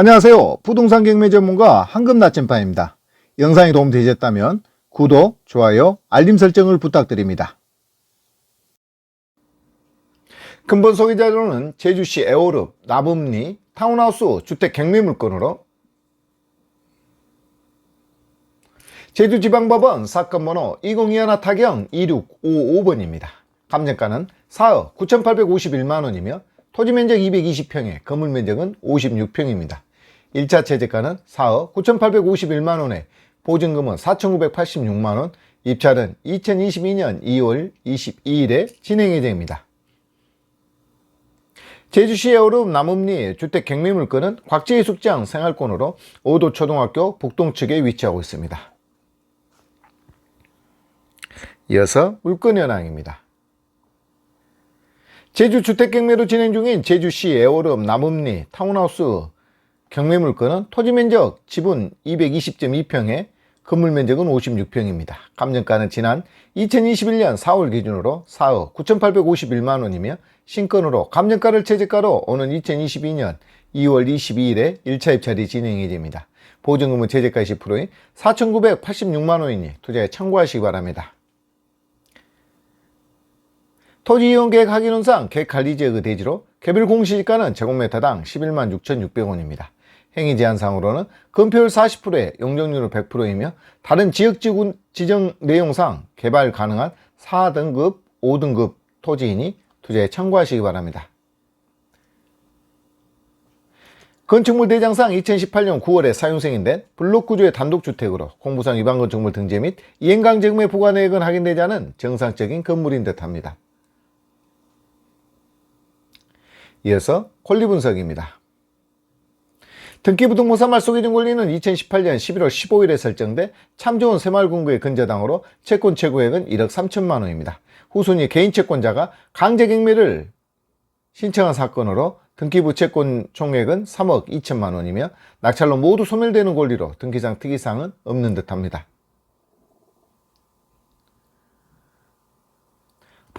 안녕하세요. 부동산 경매 전문가 황금 나침반입니다. 영상이 도움되셨다면 구독, 좋아요, 알림 설정을 부탁드립니다. 근본 소개 자료는 제주시 애호읍 나붐리 타운하우스 주택 경매 물건으로 제주지방법원 사건 번호 2021 타경 2655번입니다. 감정가는 4억 9,851만원이며 토지 면적 220평에 건물 면적은 56평입니다. 1차 최저가는 4억 9,851만원에 보증금은 4,986만원, 입찰은 2022년 2월 22일에 진행 예정입니다. 제주시 애호읍 남읍리 주택 경매 물건은 곽지희 숙장 생활권으로 오도 초등학교 북동측에 위치하고 있습니다. 이어서 물건 현황입니다. 제주 주택 경매로 진행 중인 제주시 애호읍 남읍리 타운하우스 경매 물건은 토지 면적 지분 220.2평에 건물 면적은 56평입니다. 감정가는 지난 2021년 4월 기준으로 4억 9,851만 원이며 신건으로 감정가를 최저가로 오는 2022년 2월 22일에 1차 입찰이 진행 예정입니다. 보증금은 최저가 10%인 4,986만 원이니 투자에 참고하시기 바랍니다. 토지 이용 계획 확인원상 계획 관리 지역의 대지로 개별 공시지가는 제곱미터당 11만 6,600원입니다. 행위 제한상으로는 건폐율 40%에 용적률은 100%이며 다른 지역 지구 지정 내용상 개발 가능한 4등급, 5등급 토지이니 투자에 참고하시기 바랍니다. 건축물 대장상 2018년 9월에 사용승인된 블록 구조의 단독주택으로 공부상 위반 건축물 등재 및 이행강제금의 부과 내역은 확인되지 않은 정상적인 건물인 듯합니다. 이어서 권리 분석입니다. 등기부등본사 말소기 준 권리는 2018년 11월 15일에 설정돼 참 좋은 새마을군구의 근저당으로 채권 최고액은 1억 3천만 원입니다. 후순위 개인 채권자가 강제경매를 신청한 사건으로 등기부 채권 총액은 3억 2천만 원이며 낙찰로 모두 소멸되는 권리로 등기상 특이사항은 없는 듯합니다.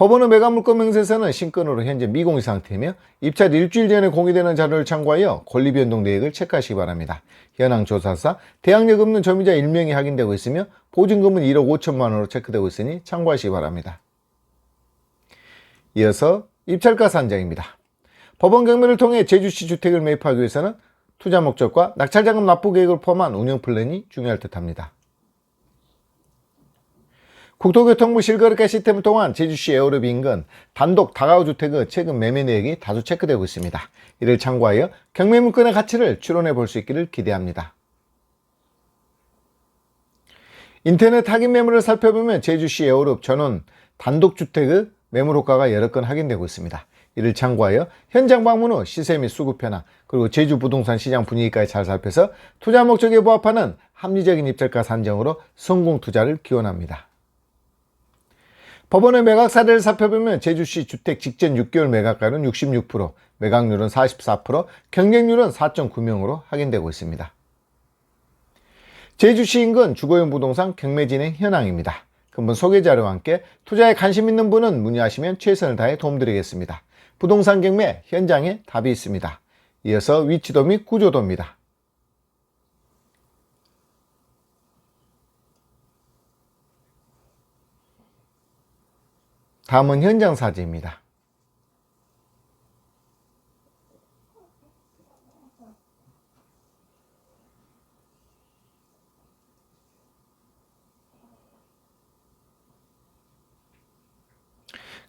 법원의 매각물건 명세서는 신건으로 현재 미공시 상태이며 입찰 일주일 전에 공개되는 자료를 참고하여 권리 변동 내역을 체크하시기 바랍니다. 현황 조사사 대항력 없는 점유자 1명이 확인되고 있으며 보증금은 1억 5천만 원으로 체크되고 있으니 참고하시기 바랍니다. 이어서 입찰가 산정입니다. 법원 경매를 통해 제주시 주택을 매입하기 위해서는 투자 목적과 낙찰자금 납부 계획을 포함한 운영 플랜이 중요할 듯합니다. 국토교통부 실거래가 시스템을 통한 제주시 에어로비 인근 단독 다가구 주택의 최근 매매 내역이 다수 체크되고 있습니다. 이를 참고하여 경매 물건의 가치를 추론해 볼 수 있기를 기대합니다. 인터넷 확인 매물을 살펴보면 제주시 에어롭 전원 단독주택의 매물 효과가 여러 건 확인되고 있습니다. 이를 참고하여 현장 방문 후 시세 및 수급 변화 그리고 제주 부동산 시장 분위기까지 잘 살펴서 투자 목적에 부합하는 합리적인 입찰가 산정으로 성공 투자를 기원합니다. 법원의 매각 사례를 살펴보면 제주시 주택 직전 6개월 매각가는 66%, 매각률은 44%, 경쟁률은 4.9명으로 확인되고 있습니다. 제주시 인근 주거용 부동산 경매 진행 현황입니다. 근본 소개 자료와 함께 투자에 관심 있는 분은 문의하시면 최선을 다해 도움드리겠습니다. 부동산 경매 현장에 답이 있습니다. 이어서 위치도 및 구조도입니다. 다음은 현장 사진입니다.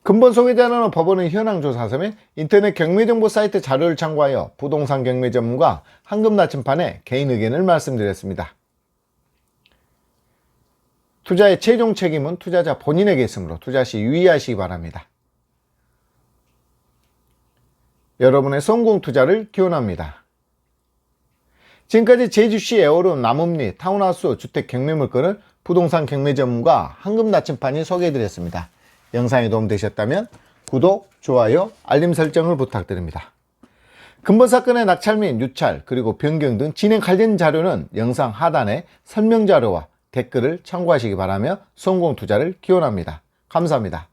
근본 소개자는 법원의 현황조사서 및 인터넷 경매정보 사이트 자료를 참고하여 부동산 경매 전문가 황금 나침판에 개인 의견을 말씀드렸습니다. 투자의 최종 책임은 투자자 본인에게 있으므로 투자 시 유의하시기 바랍니다. 여러분의 성공 투자를 기원합니다. 지금까지 제주시 애호름 남읍리 타운하우스 주택 경매 물건을 부동산 경매 전문가 황금 나침판이 소개해드렸습니다. 영상이 도움되셨다면 구독, 좋아요, 알림 설정을 부탁드립니다. 근본 사건의 낙찰 및 유찰 그리고 변경 등 진행 관련 자료는 영상 하단에 설명 자료와 댓글을 참고하시기 바라며 성공 투자를 기원합니다. 감사합니다.